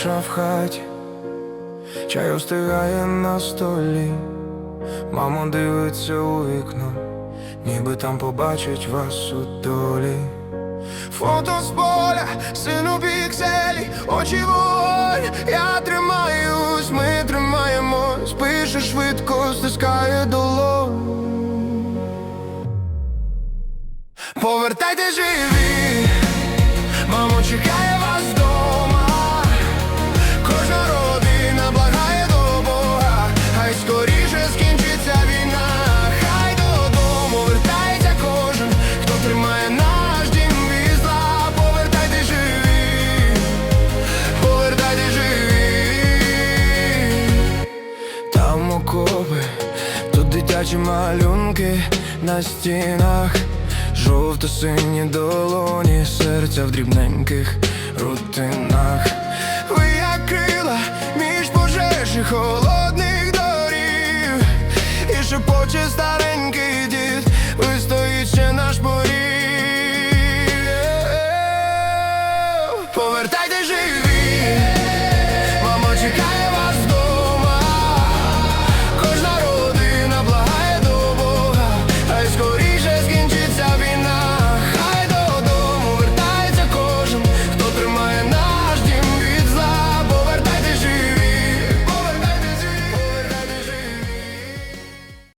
тиша в хаті, чай остигає на столі, мама дивиться у вікно, ніби там побачить вас у долі. Фото з поля, сину пікселі, очі вогонь, я тримаюсь, ми тримаємось, пише швидко, стискає долонь. Повертайте живі, дитячі малюнки на стінах, жовто-сині долоні, серця в дрібненьких рутинах. Ви як крила між пожежі холодних дорів, і шепоче старенький дід, ви стоїть наш поріг. Повертайте живі!